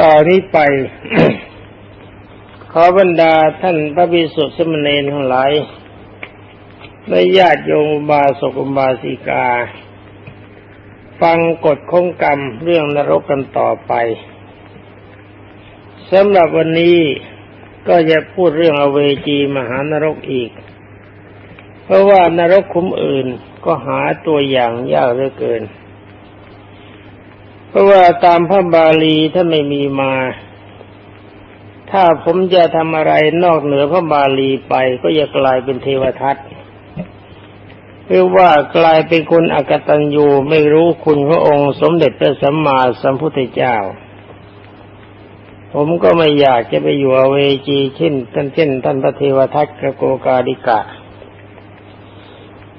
ต่อนนี้ไปขอบรรดาท่านพระภิกษุสมณเณรทั้งหลายและญาติโยมบาสกอุบาสิกา ฟังกฎของกรรมเรื่องนรกกันต่อไปสำหรับวันนี้ก็จะพูดเรื่องอเวจีมหานรกอีก เพราะว่านรกคุ้มอื่นก็หาตัวอย่างยากเหลือเกิน เพราะว่าตามพระบาลีถ้าไม่มีมา ถ้าผมจะทำอะไรนอกเหนือพระบาลีไป ก็จะกลายเป็นเทวทัตหรือว่ากลายเป็นคนอกตัญญูไม่รู้คุณพระองค์สมเด็จพระสัมมาสัมพุทธเจ้า ผมก็ไม่อยากจะไปอยู่อเวจีเช่นท่านเช่นท่านพระเทวทัตกโกกาดิกะ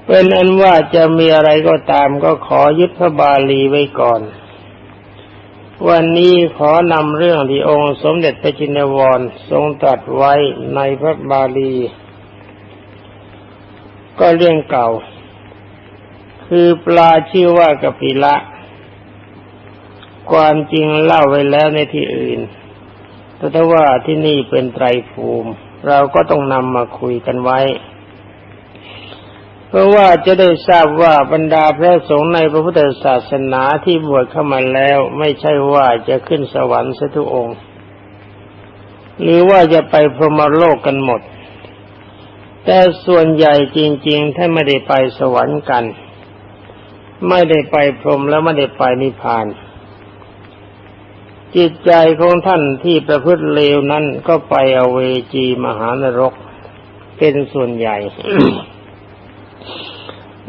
เป็นอันว่าจะมีอะไรก็ตามก็ขอยึดพระบาลีไว้ก่อน วันนี้ขอนำเรื่องที่องค์สมเด็จพระจินวรทรงตรัสไว้ในพระบาลี ก็เรื่องเก่า คือปลาชื่อว่ากะปิละ ความจริงเล่าไว้แล้วในที่อื่น แต่ถ้าว่าที่นี่เป็นไตรภูมิ เราก็ต้องนำมาคุยกันไว้ เพราะว่าจะได้ทราบว่าบรรดาพระสงฆ์ในพระพุทธศาสนาที่บวชเข้ามาแล้ว ไม่ใช่ว่าจะขึ้นสวรรค์สัทุกองค์ หรือว่าจะไปพรหมโลกกันหมด แต่ส่วนใหญ่จริงๆท่านไม่ได้ไปสวรรค์กัน ไม่ได้ไปพรหมแล้วไม่ได้ไปนิพพาน จิตใจของท่านที่ประพฤติเลวนั้นก็ไปอเวจีมหานรกเป็นส่วนใหญ่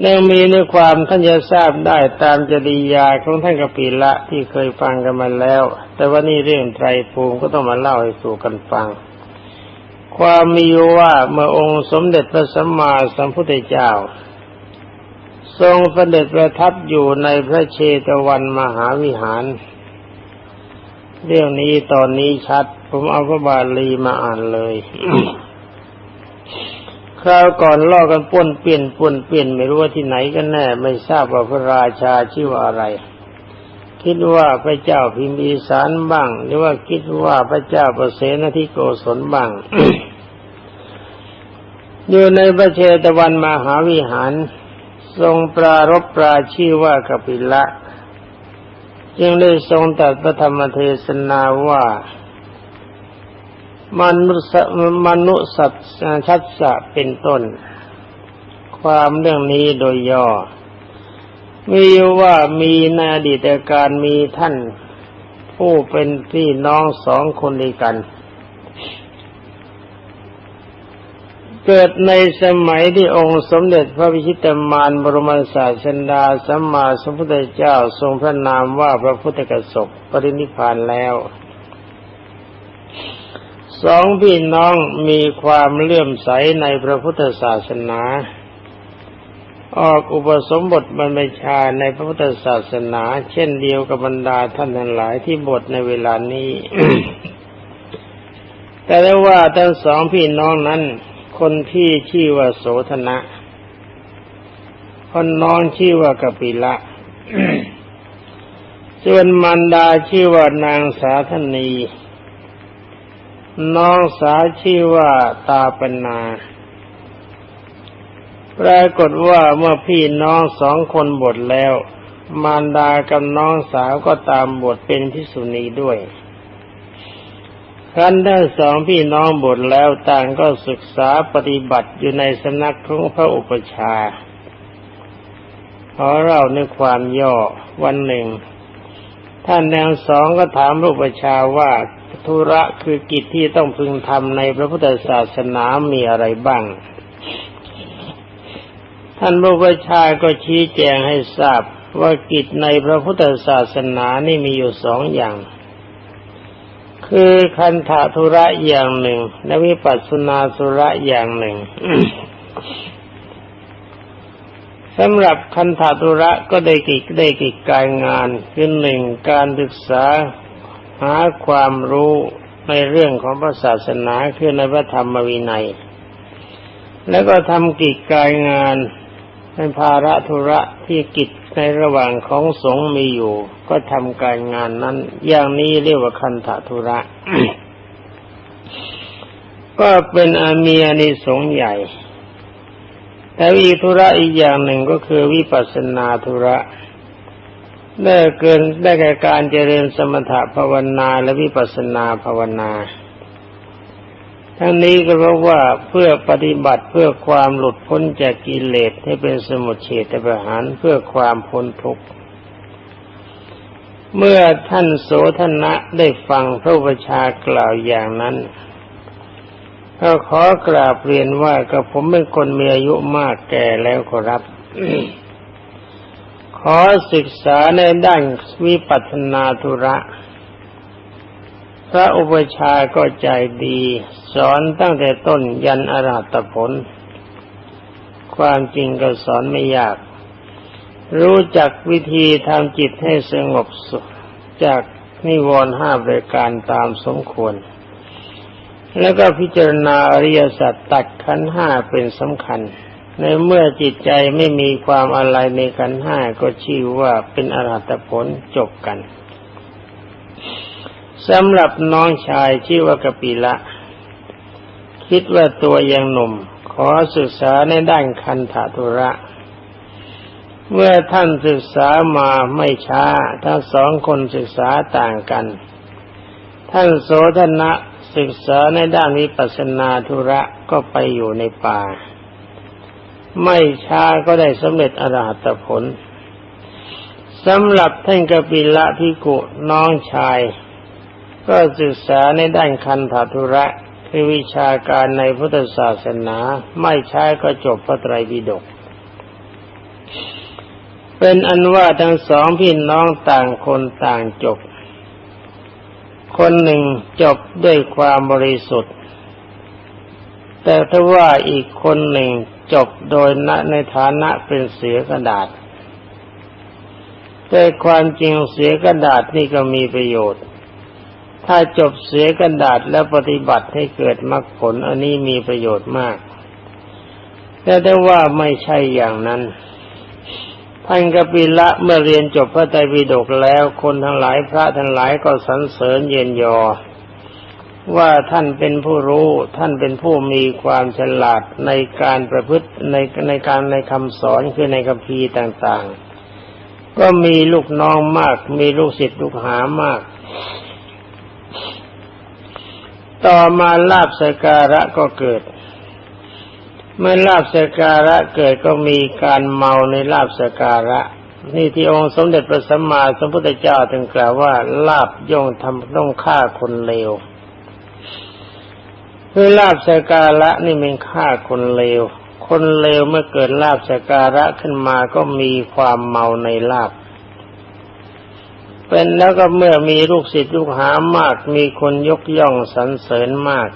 เนื่องมีในความท่านจะทราบได้ตามจริยาของท่านกปิละที่เคยฟังกันมาแล้ว แต่ว่านี่เรื่องไตรภูมิก็ต้องมาเล่าให้สู่กันฟัง ความมีว่าเมื่อองค์สมเด็จพระสัมมาสัมพุทธเจ้า ทรงเสด็จประทับอยู่ในพระเชตวันมหาวิหาร เรื่องนี้ตอนนี้ชัด ผมเอาพระบาลีมาอ่านเลย คราวก่อนล่อกันป้วนเปลี่ยนป้วนเปลี่ยนไม่รู้ว่าที่ไหนกันแน่ ไม่ทราบว่าพระราชาชื่อว่าอะไร คิดว่าพระเจ้าพิมพีสารบ้าง หรือว่าคิดว่าพระเจ้าประเสนทิโกศลบ้าง อยู่ในพระเชตวันมหาวิหาร ทรงปรารบปราชื่อว่ากปิละ จึงได้ทรงตรัสพระธรรมเทศนาว่า มนุษมนุสัตชัดสะเป็นต้น ความเรื่องนี้โดยย่อ มีว่ามีในอดีตการมีท่าน ผู้เป็นพี่น้องสองคนด้วยกัน เกิดในสมัยที่องค์สมเด็จพระวิชิตมารบรมศาสดาสัมมาสัมพุทธเจ้าทรงพระนามว่าพระพุทธกสบปรินิพานแล้ว สองพี่น้องมีความเลื่อมใสในพระพุทธศาสนา ออกอุปสมบทบรรพชาในพระพุทธศาสนา เช่นเดียวกับบรรดาท่านทั้งหลายที่บทในเวลานี้ แต่ได้ว่าทั้งสองพี่น้องนั้น คนที่ชื่อว่าโสธนะ คนน้องชื่อว่ากปิละส่วนมันดาชื่อว่านางสาธนี น้องสาวชื่อว่าตาปนา ปรากฏว่าเมื่อพี่น้องสองคนบทแล้ว มารดากับน้องสาวก็ตามบทเป็นพิสุณีด้วยครั้นทั้งสองพี่น้องบทแล้วต่างก็ศึกษาปฏิบัติอยู่ในสำนักของพระอุปชาขอเราในความย่อวันหนึ่ง ท่านแนงสองก็ถามพระอุปชาว่า ธุระคือกิจที่ต้องพึงทำในพระพุทธศาสนามีอะไรบ้าง ท่านพระประชาก็ชี้แจงให้ทราบว่ากิจในพระพุทธศาสนานี่มีอยู่สองอย่าง คือคันธธุระอย่างหนึ่ง และวิปัสสนาสุระอย่างหนึ่งสำหรับคันธธุระก็ได้กิจได้กิจการงานคือหนึ่งการศึกษา หาความรู้ในเรื่องของพระศาสนาคือในพระธรรมวินัย แล้วก็ทำกิจการงานเป็นภาระธุระที่กิจในระหว่างของสงฆ์มีอยู่ ก็ทำการงานนั้น อย่างนี้เรียกว่าคันธุระ ก็เป็นอาเมีอานิสงใหญ่ แต่อีธุระอีกอย่างหนึ่งก็คือวิปัสสนาธุระ ได้เกินได้แก่การเจริญสมถะภาวนาและวิปัสสนาภาวนา ทั้งนี้ก็เพราะว่าเพื่อปฏิบัติเพื่อความหลุดพ้นจากกิเลสให้เป็นสมุทเฉทประหารเพื่อความพ้นทุกข์เมื่อท่านโสธนะได้ฟังพระประชากล่าวอย่างนั้นก็ขอกราบเรียนว่ากับผมเป็นคนมีอายุมากแก่แล้วขอรับ ขอศึกษาในด้านวิปัสนาธุระ พระอุปชาก็ใจดี สอนตั้งแต่ต้นยันอรหัตผล ความจริงก็สอนไม่ยาก รู้จักวิธีทำจิตให้สงบสุขจากนิวรณ์ห้าบริการตามสมควร แล้วก็พิจารณาอริยสัจตัดขันห้าเป็นสำคัญ ในเมื่อจิตใจไม่มีความอะไรในขันห้าก็ชื่อว่าเป็นอรหัตผลจบกันสำหรับน้องชายชื่อว่ากปิละ คิดว่าตัวยังหนุ่ม ขอศึกษาในด้านคันธทุระ เมื่อท่านศึกษามาไม่ช้าทั้งสองคนศึกษาต่างกัน ท่านโสธนะศึกษาในด้านวิปัสสนาธุระก็ไปอยู่ในป่า ไม่ช้าก็ได้สำเร็จอรหัตผลสำหรับท่านกปิละพิกุน้องชาย ก็ศึกษาในด้านคันธทุระคือวิชาการในพุทธศาสนาไม่ใช้ก็จบพระไตรปิฎกเป็นอันว่าทั้งสองพี่น้องต่างคนต่างจบ คนหนึ่งจบด้วยความบริสุทธิ์ แต่ถ้าว่าอีกคนหนึ่ง จบโดยณในฐานะเป็นเสือกระดาษ แต่ความจริงเสียกระดาษนี่ก็มีประโยชน์ ถ้าจบเสียกระดาษแล้วปฏิบัติให้เกิดมรรคผลอันนี้มีประโยชน์มาก แต่ได้ว่าไม่ใช่อย่างนั้นท่านกปิละเมื่อเรียนจบพระไตรปิฎกแล้วคนทั้งหลายพระทั้งหลายก็สรรเสริญเย็นยอ ว่าท่านเป็นผู้รู้ท่านเป็นผู้มีความฉลาดในการประพฤติในในการในคำสอนคือในคัมภีร์ต่างๆ ก็มีลูกน้องมาก มีลูกศิษย์ลูกหามาก ต่อมาลาบสการะก็เกิด เมื่อลาบสการะเกิดก็มีการเมาในลาบสการะนี่ที่องค์สมเด็จพระสัมมาสัมพุทธเจ้าถึงกล่าวว่าลาบย่อมทำต้องฆ่าคนเลว คือลาบสการะนี่เป็นฆ่าคนเลว คนเลวเมื่อเกิดลาบสการะขึ้นมาก็มีความเมาในลาบ เป็นแล้วก็เมื่อมีลูกศิษย์ลูกหามาก มีคนยกย่องสรรเสริญมาก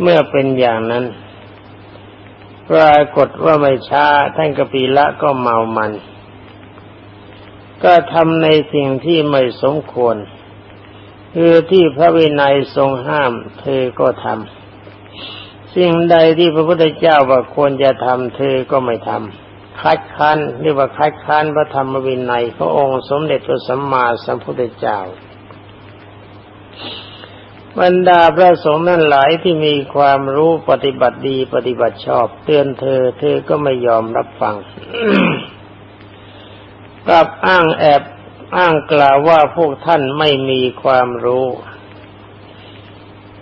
เมื่อเป็นอย่างนั้นปรากฏว่าไม่ช้าท่านกปีละก็เมามัน ก็ทำในสิ่งที่ไม่สมควร คือที่พระวินัยทรงห้าม เธอก็ทำสิ่งใดที่พระพุทธเจ้าว่าควรจะทำเธอก็ไม่ทำคัดค้านเรียกว่าคัดค้านพระธรรมวินัยพระองค์สมเด็จพระสัมมาสัมพุทธเจ้าบรรดาพระสงฆ์นั้นหลายที่มีความรู้ปฏิบัติดีปฏิบัติชอบ เตือนเธอ เธอก็ไม่ยอมรับฟังกลับอ้างแอบ อ้างกล่าวว่าพวกท่านไม่มีความรู้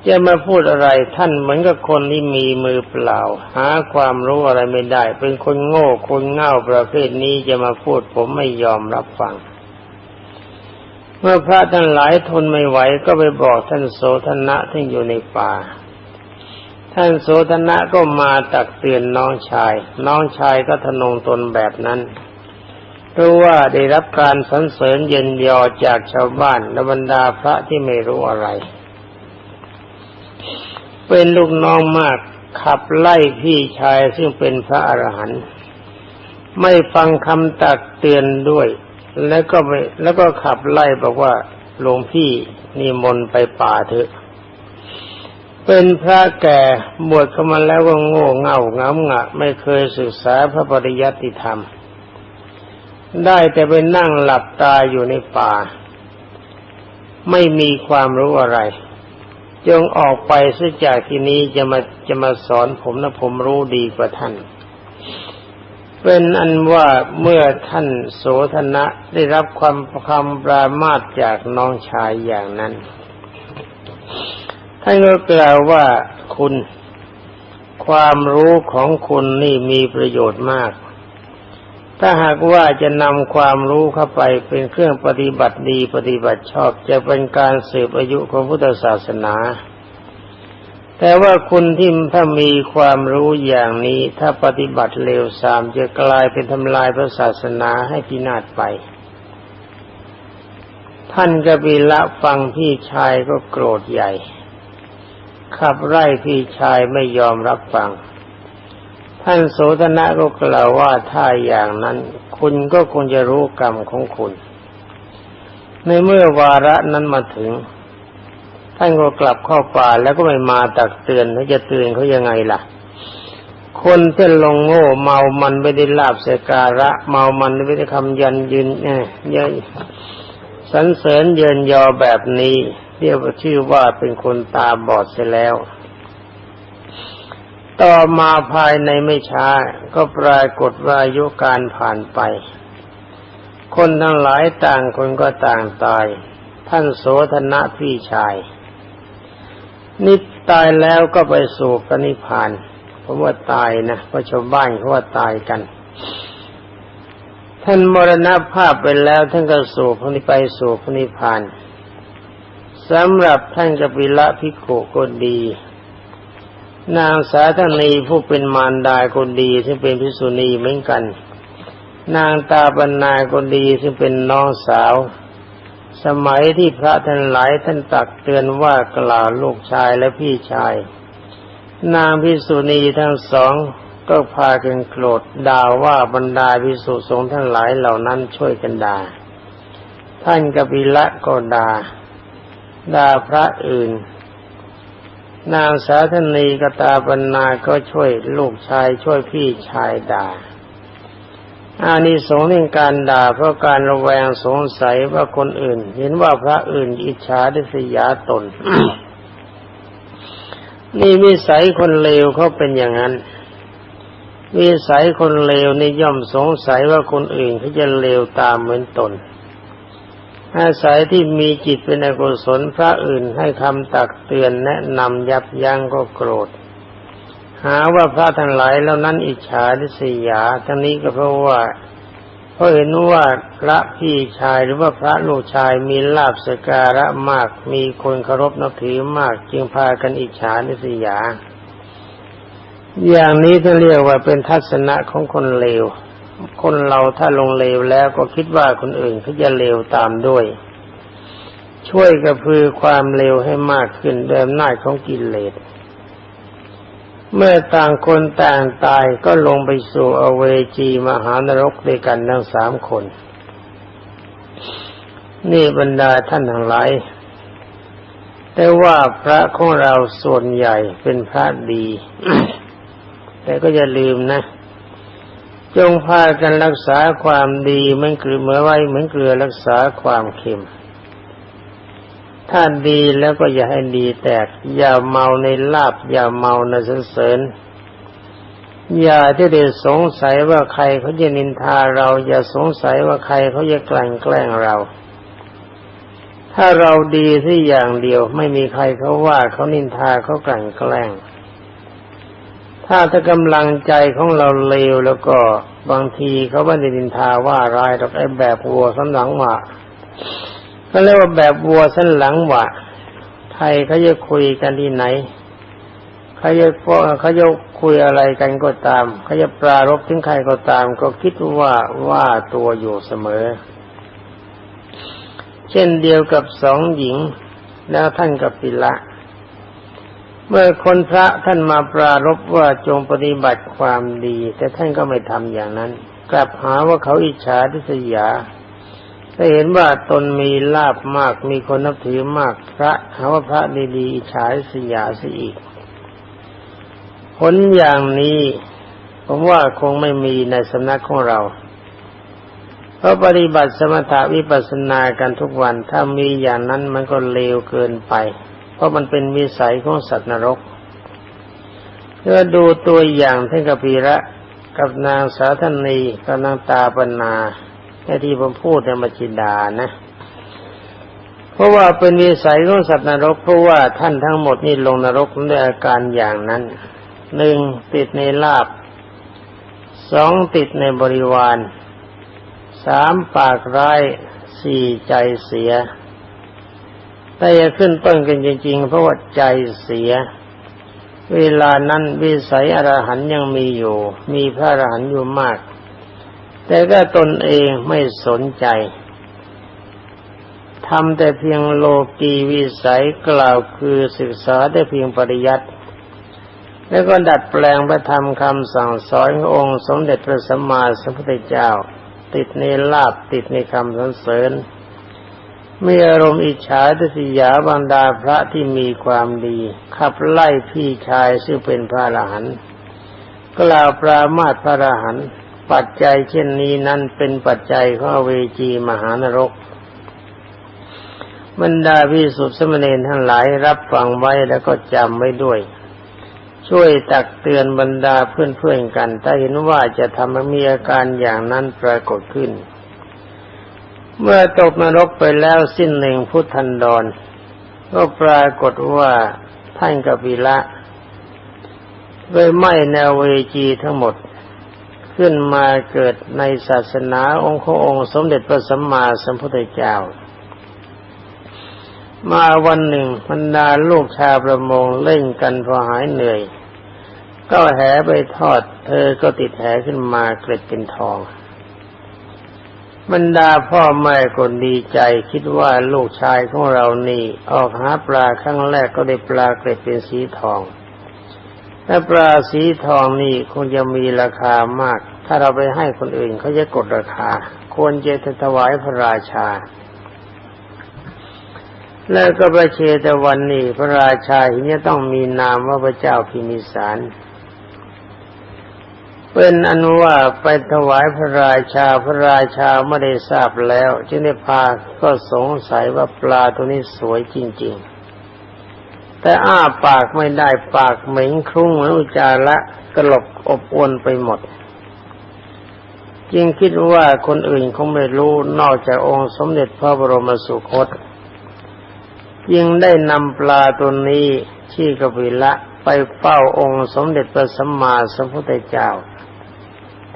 จะมาพูดอะไรท่านเหมือนกับคนที่มีมือเปล่า หาความรู้อะไรไม่ได้ เป็นคนโง่คนเง่าประเภทนี้จะมาพูดผมไม่ยอมรับฟัง เมื่อพระท่านหลายทนไม่ไหวก็ไปบอกท่านโสธนะที่อยู่ในป่า ท่านโสธนะก็มาตักเตือนน้องชาย น้องชายก็ทนงตนแบบนั้น ราะว่าได้รับการสรรเสริญเย็นยอจากชาวบ้านและบรรดาพระที่ไม่รู้อะไร เป็นลูกน้องมากขับไล่พี่ชายซึ่งเป็นพระอรหันต์ไม่ฟังคำตักเตือนด้วย แล้วก็ไม่แล้วก็ขับไล่บอกว่าหลวงพี่นิมนต์ไปป่าเถอะ เป็นพระแก่บวชเข้ามาแล้วก็โง่เง่าเงาหงะไม่เคยศึกษาพระปริยัติธรรม ได้แต่ไปนั่งหลับตาอยู่ในป่า ไม่มีความรู้อะไร จงออกไปซะจากที่นี้จะมาจะมาสอนผมนะผมรู้ดีกว่าท่าน เป็นอันว่าเมื่อท่านโสธนะได้รับความคำปรามาสจากน้องชายอย่างนั้น ท่านก็กล่าวว่าคุณความรู้ของคุณนี่มีประโยชน์มาก ถ้าหากว่าจะนำความรู้เข้าไปเป็นเครื่องปฏิบัติดีปฏิบัติชอบจะเป็นการสืบอายุของพุทธศาสนา แต่ว่าคุณที่ถ้ามีความรู้อย่างนี้ถ้าปฏิบัติเลวทรามจะกลายเป็นทำลายพระศาสนาให้พินาศไป ท่านกบิละฟังพี่ชายก็โกรธใหญ่ ขับไล่พี่ชายไม่ยอมรับฟัง ท่านโสธนะก็กล่าวว่าถ้าอย่างนั้น คุณก็คงจะรู้กรรมของคุณ ในเมื่อวาระนั้นมาถึง ท่านก็กลับเข้าป่าแล้วก็ไม่มาตักเตือนเขาจะเตือนเขายังไงล่ะ คนที่ลงโง่เมามันไม่ได้ลาบเสการะ เมามันไม่ได้คำยันยืนเนี่ยยันสรรเสริญเยินยอแบบนี้ เรียกว่าชื่อว่าเป็นคนตาบอดเสียแล้ว ต่อมาภายในไม่ช้า ก็ปรากฏว่าอายุการผ่านไป คนทั้งหลายต่างคนก็ต่างตาย ท่านโสธนะพี่ชาย นิตายแล้วก็ไปสู่พระนิพพานเพราะว่าตายนะเพราะชาวบ้านเขาว่าตายกัน ท่านมรณภาพไปแล้ว ท่านก็สู่พระนิไปสู่พระนิพพานสำหรับท่านกปิละพิโกก็ดี นางสาธนีผู้เป็นมารดาคนดีซึ่งเป็นพิสุณีเหมือนกัน นางตาบรรณาคนดีซึ่งเป็นน้องสาว สมัยที่พระท่านหลายท่านตักเตือนว่ากล่าวลูกชายและพี่ชาย นางพิสุณีทั้งสองก็พากันโกรธด่าว่าบรรดาพิสุสงฆ์ทั้งหลายเหล่านั้นช่วยกันด่าท่านกปิละก็ด่าด่าพระอื่น นางสาธนีกตาปนาก็ช่วยลูกชายช่วยพี่ชายด่าอานิสงส์ในการด่าเพราะการระแวงสงสัยว่าคนอื่น เห็นว่าพระอื่นอิจฉาดิสยาตน นี่วิสัยคนเลวเขาเป็นอย่างนั้นวิสัยคนเลวนี่ย่อมสงสัยว่าคนอื่นเขาจะเลวตามเหมือนตน อาศัยที่มีจิตเป็นอกุศลพระอื่นให้คำตักเตือนแนะนำยับยั้งก็โกรธ หาว่าพระทั้งหลายแล้วนั้นอิจฉาทิษยาทั้งนี้ก็เพราะว่าเพราะเห็นว่าพระพี่ชายหรือว่าพระลูกชายมีลาบสการะมาก มีคนเคารพนับถือมาก จึงพากันอิจฉาทิษยา อย่างนี้ท่านเรียกว่าเป็นทัศนะของคนเลว คนเราถ้าลงเลวแล้วก็คิดว่าคนอื่นเขาจะเลวตามด้วย ช่วยกระพือความเลวให้มากขึ้นเดิมหน้าของกิเลสเมื่อต่างคนต่างตายก็ลงไปสู่อเวจีมหานรกด้วยกันทั้งสามคน นี่บรรดาท่านทั้งหลาย แต่ว่าพระของเราส่วนใหญ่เป็นพระดี แต่ก็อย่าลืมนะ จงพากันรักษาความดีเหมือนเกลือเมื่อไว้เหมือนเกลือรักษาความเค็ม ถ้าดีแล้วก็อย่าให้ดีแตก อย่าเมาในลาบ อย่าเมาในสเสริญ อย่าที่เดสงสัยว่าใครเขาจะนินทาเรา อย่าสงสัยว่าใครเขาจะแกล้งแกล้งเรา ถ้าเราดีที่อย่างเดียวไม่มีใครเขาว่าเขานินทาเขากล้งแกล้ง ถ้าถ้ากำลังใจของเราเลวแล้วก็บางทีเขาไม่ได้ดินทาว่าร้ายหรอกไอ้แบบวัวสันหลังหวะก็เรียกว่าแบบวัวสันหลังหวะไทยเขาจะคุยกันที่ไหนเขาจะเขาจะคุยอะไรกันก็ตามเขาจะปรารบถึงใครก็ตาม ก็คิดว่าว่าตัวอยู่เสมอ เช่นเดียวกับสองหญิง แล้วท่านกับปิละ เมื่อคนพระท่านมาปรารบว่าจงปฏิบัติความดี แต่ท่านก็ไม่ทำอย่างนั้น กลับหาว่าเขาอิจฉาทิษยาถ้าเห็นว่าตนมีลาบมากมีคนนับถือมากพระหาว่าพระดีๆอิจฉาทิษยาซะอีก ผลอย่างนี้ผมว่าคงไม่มีในสำนักของเรา เพราะปฏิบัติสมถะวิปัสสนากันทุกวัน ถ้ามีอย่างนั้นมันก็เลวเกินไป ราะมันเป็นวิสัยของสัตว์นรกเพื่อดูตัวอย่างท่านกพีระกับนางสาธนีกับนางตาปนาแค่ที่ผมพูดในมัจินดานะ เพราะว่าเป็นวิสัยของสัตว์นรก เพราะว่าท่านทั้งหมดนี่ลงนรกด้วยอาการอย่างนั้นหนึ่งติดในลาบสองติดในบริวารสามปากร้ายสี่ใจเสีย แต่จะขึ้นต้นกันจริง ๆ เพราะว่าใจเสีย เวลานั้นวิสัยอรหันยังมีอยู่ มีพระอรหันอยู่มาก แต่ก็ตนเองไม่สนใจทำแต่เพียงโลกีวิสัยกล่าวคือศึกษาได้เพียงปริยัติแล้วก็ดัดแปลงพระธรรมคำสั่งสอนขององค์ สมเด็จพระสัมมาสัมพุทธเจ้า ติดในลาบติดในคำสรรเสริญ มีอารมณ์อิจฉาทิยาบรรดาพระที่มีความดี ขับไล่พี่ชายซึ่งเป็นพระอรหันต์กล่าวปรามาสพระอรหันต์ปัจจัยเช่นนี้นั้นเป็นปัจจัยของอเวจีมหานรกบรรดาพิสุทธิสมณีทั้งหลายรับฟังไว้แล้วก็จำไว้ด้วย ช่วยตักเตือนบรรดาเพื่อนๆกัน ถ้าเห็นว่าจะทำให้มีอาการอย่างนั้นปรากฏขึ้น เมื่อตกนรกไปแล้วสิ้นหนึ่งพุทธันดร ก็ปรากฏว่าท่านกบิละโดยไม่แนวเวจีทั้งหมด ขึ้นมาเกิดในศาสนาองค์ขององค์สมเด็จพระสัมมาสัมพุทธเจ้า มาวันหนึ่งบรรดาลูกชาวประมงเล่นกันพอหายเหนื่อย ก็แหไปทอด เธอก็ติดแหขึ้นมาเกล็ดเป็นทอง บรรดาพ่อแม่คนดีใจคิดว่าลูกชายของเรานี่ออกหาปลาครั้งแรกก็ได้ปลาเกล็ดเป็นสีทองถ้าปลาสีทองนี่คงจะมีราคามาก ถ้าเราไปให้คนอื่นเขาจะกดราคา ควรจะถวายพระราชา แล้วก็ประเชตวันนี้พระราชาเห็นจะต้องมีนามว่าพระเจ้าพิมิสาร เป็นอนุว่าไปถวายพระราชาพระราชาไม่ได้ทราบแล้วจึงได้พาก็สงสัยว่าปลาตัวนี้สวยจริง ๆ แต่อ้าปากไม่ได้ปากเหม็นคลุ้งอนุจาระกลบอบอวนไปหมด จึงคิดว่าคนอื่นคงไม่รู้นอกจากองค์สมเด็จพระบรมสุคตยิ่งได้นำปลาตัวนี้ที่กบิละไปเฝ้าองค์สมเด็จพระสัมมาสัมพุทธเจ้า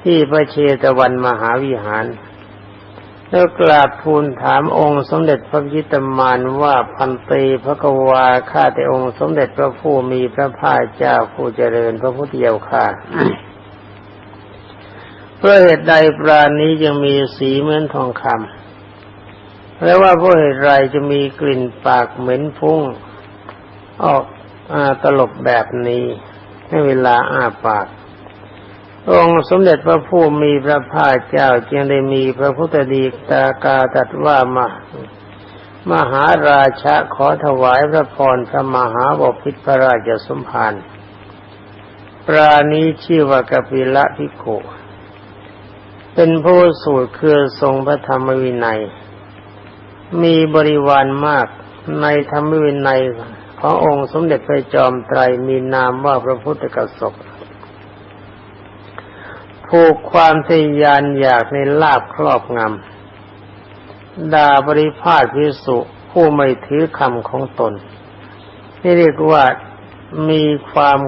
ที่พระเชตวันมหาวิหาร แล้วกราบทูลถามองค์สมเด็จพระยิตมานว่าพันตีพระกวาข้าแต่องค์สมเด็จพระผู้มีพระภาคเจ้าผู้เจริญพระพุทธเจ้าข้าเพราะเหตุใดปราณนี้ยังมีสีเหมือนทองคำแล้วว่าเพราะเหตุไรจะมีกลิ่นปากเหม็นฟุ้งออกอตลบแบบนี้ ให้เวลาอ้าปาก องค์สมเด็จพระผู้มีพระภาคเจ้าจึงได้มีพระพุทธดีตากาตัดว่ามามหาราชะขอถวายพระพรพระมหาบพิตรพระราชสมภารปราณีชื่อว่ากปิละพิโกเป็นผู้สูตรคือทรงพระธรรมวินัย มีบริวารมากในธรรมวินัยขององค์สมเด็จพระจอมไตรมีนามว่าพระพุทธกสบ ผูกความทยานอยากในลาบครอบงำด่าบริพาทพิสุผู้ไม่ถือคำของตน นี่เรียกว่ามีความ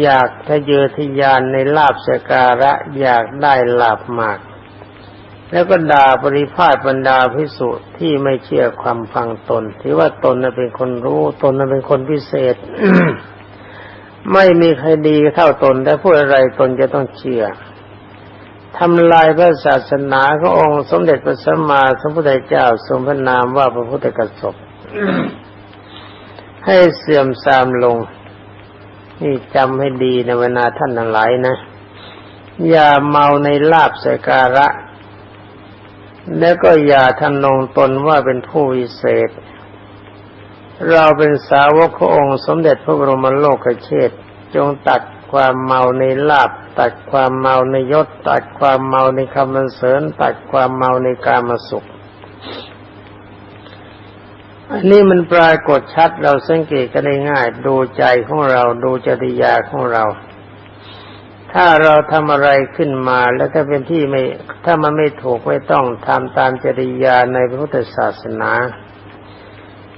อยากทะเยอทะยานในลาบสการะอยากได้ลาบมาก แล้วก็ด่าบริพาทบรรดาพิสุที่ไม่เชื่อความฟังตน ที่ว่าตนเป็นคนรู้ตนนั้นเป็นคนพิเศษ ไม่มีใครดีเท่าตนแต่พูดอะไรตนจะต้องเชื่อทำลายพระศาสนาขององค์สมเด็จพระสัมมาสัมพุทธเจ้าทรงพระนามว่าพระพุทธกัสสปให้เสื่อมทรามลง นี่จำให้ดีในเวลาท่านทั้งหลายนะ อย่าเมาในลาบสการะ แล้วก็อย่าทนงตนว่าเป็นผู้วิเศษ เราเป็นสาวกขององค์สมเด็จพระบรมโลกเชษจงตัดความเมาในลาบตัดความเมาในยศ ตัดความเมาในคำมันเสริญตัดความเมาในกามสุข อันนี้มันปรากฏชัดเราสังเกตกันได้ง่าย ดูใจของเราดูจริยาของเรา ถ้าเราทำอะไรขึ้นมาแล้วถ้าเป็นที่ไม่ ถ้ามันไม่ถูกไม่ต้องทำตามจริยาในพระพุทธศาสนา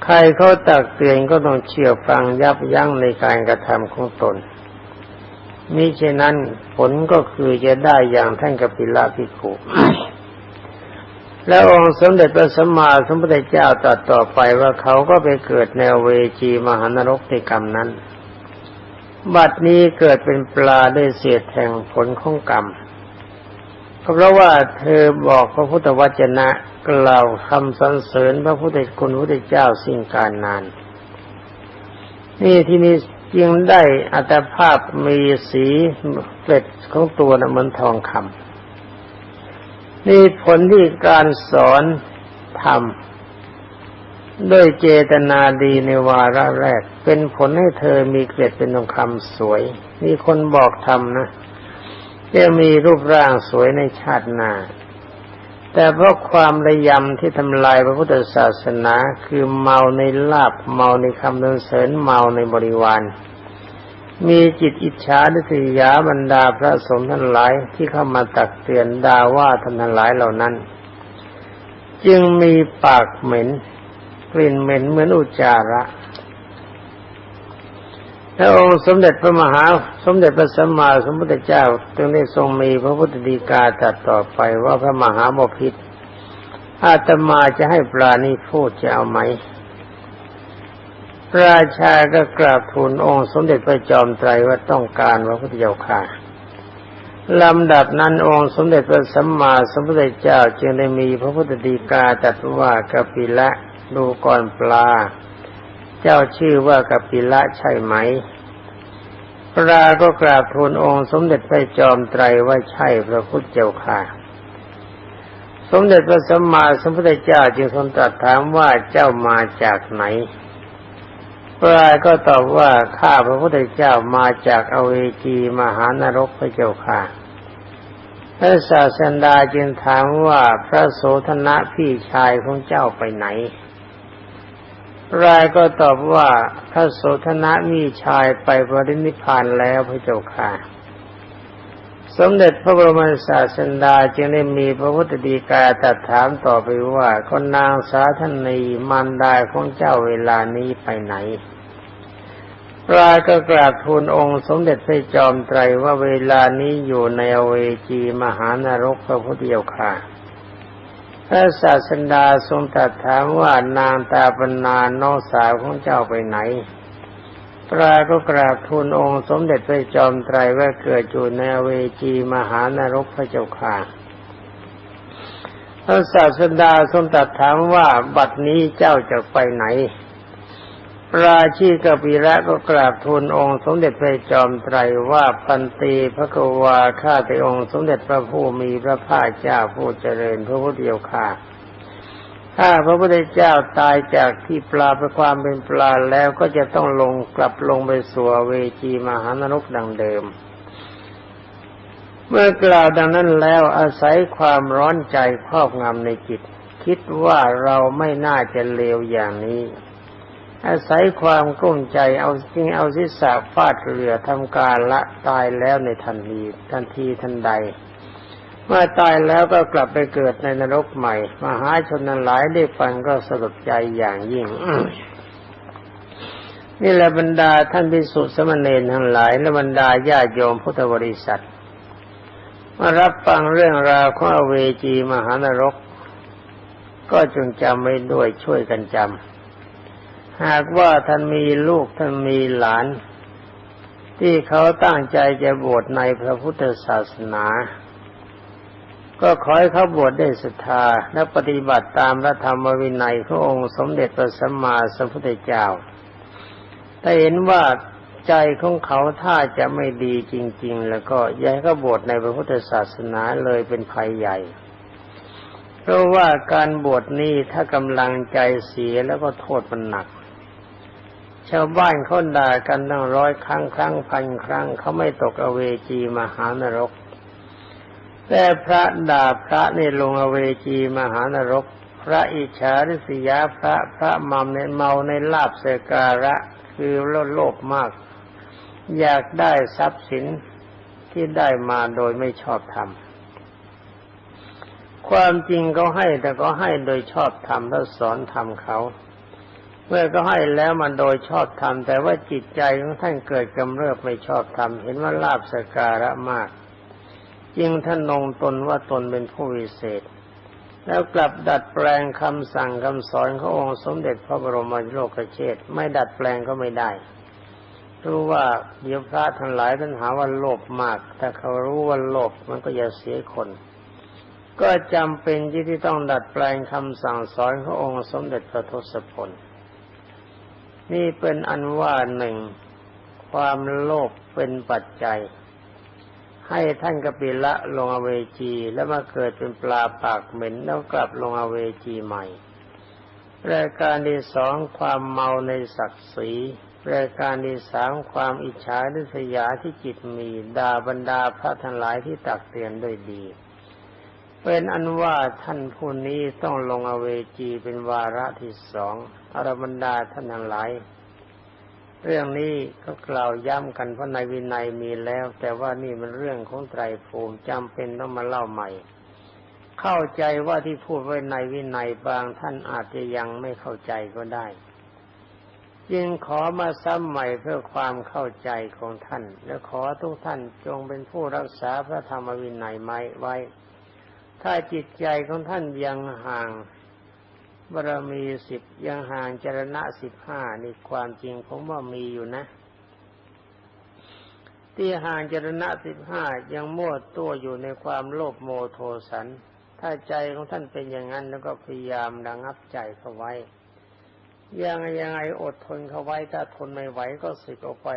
ใครเขาตักเตือนก็ต้องเชื่อฟังยับยั้งในการกระทำของตนมิเช่นนั้นผลก็คือจะได้อย่างท่านกปิลาภิกขุแล้วองค์สมเด็จพระสัมมาสัมพุทธเจ้าตรัสต่อไปว่าเขาก็ไปเกิดในเวจีมหานรกในกรรมนั้น บัดนี้เกิดเป็นปลาได้เสียดแห่งผลของกรรม เพราะว่าเธอบอกพระพุทธวจนะกล่าวคำสรรเสริญพระพุทธคุณพระพุทธเจ้าสิ่งการนาน นี่ที่นี้จึงได้อัตภาพมีสีเกล็ดของตัวนะเหมือนทองคำนี่ผลที่การสอนทำด้วยเจตนาดีในวาระแรก เป็นผลให้เธอมีเกล็ดเป็นทองคำสวย มีคนบอกทำนะ จะมีรูปร่างสวยในชาติหน้า แต่เพราะความระยำที่ทำลายพระพุทธศาสนาคือเมาในลาบเมาในคำดินเสริญเมาในบริวาร มีจิตอิจฉาดิษยาบรรดาพระสงฆ์ทั้งหลายที่เข้ามาตักเตือนดาว่าท่านทั้งหลายเหล่านั้น จึงมีปากเหม็นกลิ่นเหม็นเหมือนอุจจาระ พระองค์สมเด็จพระมหาสมเด็จพระสัมมาสัมพุทธเจ้าจึงได้ทรงมีพระพุทธดีกาตรัสต่อไปว่าพระมหาบพิตรอาตมาจะให้ปลานี้พูดจะเอาไหมราชาก็กราบทูลองค์สมเด็จพระจอมไตรว่าต้องการพระพุทธเจ้าค่ะลำดับนั้นองค์สมเด็จพระสัมมาสัมพุทธเจ้าจึงได้มีพระพุทธดีกาตรัสว่ากปิละดูก่อนปลา เจ้าชื่อว่ากัปปิละใช่ไหม พระราก็กราบทูลองค์สมเด็จพระจอมไตรว่าใช่พระพุทธเจ้าค่ะ สมเด็จพระสัมมาสัมพุทธเจ้าจึงทรงตรัสถามว่าเจ้ามาจากไหน พระราก็ตอบว่าข้าพระพุทธเจ้ามาจากอเวจีมหานรกพระเจ้าค่ะพระศาสดาจึงถามว่าพระโสธนะพี่ชายของเจ้าไปไหน รายก็ตอบว่าพระโสธนะมีชายไปปรินิพานแล้วพระเจ้าค่ะ สมเด็จพระบรมศาสดาจึงได้มีพระพุทธดีกาตรัสถามต่อไปว่าคนนางสาธนีมารดาของเจ้าเวลานี้ไปไหนรายก็กราบทูลองค์สมเด็จพระจอมไตรว่าเวลานี้อยู่ในอเวจีมหานรกพระพุทธเจ้าค่ะ ระศาสดาทรงตรัสถามว่านางตาปนาน้องสาวของเจ้าไปไหน ปราก็กราบทูลองค์สมเด็จพระจอมไตรว่าเกิดอยู่ในเวจีมหานรกพระเจ้าค่ะพระศาสดาทรงตรัสถามว่าบัดนี้เจ้าจะไปไหน ราชีกปิระก็กราบทูลองค์สมเด็จพระจอมไตรว่าปันตีพระกวาข้าแต่องค์สมเด็จพระผู้มีพระภาคเจ้าผู้เจริญพระพุทธเดียวค่ะถ้าพระพุทธเจ้าตายจากที่ปลาไปความเป็นปลาแล้วก็จะต้องลงกลับลงไปสู่เวจีมหานรกดังเดิม เมื่อกล่าวดังนั้นแล้วอาศัยความร้อนใจครอบงำในจิต คิดว่าเราไม่น่าจะเลวอย่างนี้ อาศัยความกุ้มใจเอาจริงเอาศีรษะฟาดเรือทำการละตายแล้วในทันทีทันทีทันใด เมื่อตายแล้วก็กลับไปเกิดในนรกใหม่ มหาชนนั้นหลายได้ฟังก็สลดใจอย่างยิ่งนี่แหละบรรดาท่านพิสุทธิสมณเณรทั้งหลาย และบรรดาญาโยมพุทธบริษัทมารับฟังเรื่องราวของเวจีมหานรก ก็จงจำไว้ด้วยช่วยกันจำ หากว่าท่านมีลูกท่านมีหลาน ที่เขาตั้งใจจะบวชในพระพุทธศาสนา ก็ขอให้เขาบวชได้ศรัทธาและปฏิบัติตามพระธรรมวินัยขององค์สมเด็จพระสัมมาสัมพุทธเจ้าถ้าเห็นว่าใจของเขาถ้าจะไม่ดีจริง ๆ แล้วก็ย้ายเขาบวชในพระพุทธศาสนาเลยเป็นภัยใหญ่ เพราะว่าการบวชนี้ถ้ากำลังใจเสียแล้วก็โทษมันหนัก ชาวบ้านเขาด่ากันตั้งร้อยครั้งครั้งพันครั้งเขาไม่ตกอเวจีมหานรก แต่พระด่าพระนี่ลงอเวจีมหานรก พระอิจฉาริษยาพระพระเมาในเมาในลาบเสการะคือโลภโลภมาก อยากได้ทรัพย์สินที่ได้มาโดยไม่ชอบธรรมความจริงเขาให้แต่ก็ให้โดยชอบธรรมแล้วสอนธรรมเขา เมื่อก็ให้แล้วมันโดยชอบธรรมแต่ว่าจิตใจของท่านเกิดกำเริบไม่ชอบธรรมเห็นว่าลาบสการะมากจึงท่านนงตนว่าตนเป็นผู้วิเศษ แล้วกลับดัดแปลงคำสั่งคำสอนขององค์สมเด็จพระบรมโลกเชษไม่ดัดแปลงก็ไม่ได้ รู้ว่าเดี๋ยวพระทั้งหลายท่านหาว่าโลภมากถ้าเขารู้ว่าโลภมันก็จะเสียคนก็จำเป็นที่ที่ต้องดัดแปลงคำสั่งสอนขององค์สมเด็จพระทศพล นี่เป็นอันว่าหนึ่งความโลภเป็นปัจจัย ให้ท่านกปิละลงอเวจีแล้วมาเกิดเป็นปลาปากเหม็นแล้วกลับลงอเวจีใหม่รายการที่สองความเมาในศักดิ์ศรีรายการที่สามความอิจฉาริษยาที่จิตมีด่าบรรดาพระทั้งหลายที่ตักเตือนด้วยดี เป็นอันว่าท่านผู้นี้ต้องลงอเวจีเป็นวาระที่สองอรบรรดาท่านทั้งหลาย เรื่องนี้ก็กล่าวย้ำกันเพราะในวินัยมีแล้ว แต่ว่านี่มันเรื่องของไตรภูมิจำเป็นต้องมาเล่าใหม่ เข้าใจว่าที่พูดไว้ในวินัยบางท่านอาจจะยังไม่เข้าใจก็ได้ จึงขอมาซ้ำใหม่เพื่อความเข้าใจของท่าน และขอทุกท่านจงเป็นผู้รักษาพระธรรมวินัยไม้ไว้ ถ้าจิตใจของท่านยังห่างบารมีสิบยังห่างจรณะสิบห้านี่ความจริงผมว่ามีอยู่นะ ที่ห่างจรณะสิบห้ายังมั่วตัวอยู่ในความโลภโมโทสัน ถ้าใจของท่านเป็นอย่างนั้นแล้วก็พยายามระงับใจเขาไว้ ยังยังไงอดทนเขาไว้ถ้าทนไม่ไหวก็สึกออกไป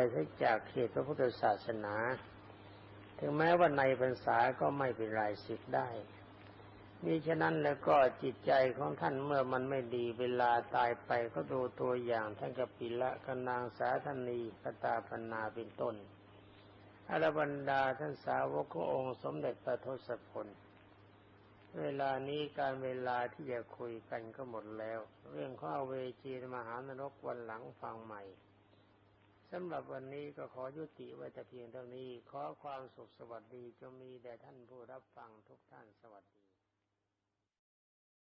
จากเขตพระพุทธศาสนา ถึงแม้ว่าในพรรษาก็ไม่เป็นไรสึกได้ มิฉะนั้นแล้วก็จิตใจของท่านเมื่อมันไม่ดีเวลาตายไปก็ดูตัวอย่างท่านกับปิละกนางสาธนีกตาพนาเป็นต้นอรบรรดาท่านสาวกขององค์สมเด็จพระทศพลเวลานี้การเวลาที่จะคุยกันก็หมดแล้ว เรื่องข้อเวจีมหานรกวันหลังฟังใหม่สำหรับวันนี้ก็ขอยุติไว้แต่เพียงเท่านี้ ขอความสุขสวัสดีจงมีแด่ท่านผู้รับฟังทุกท่านสวัสดี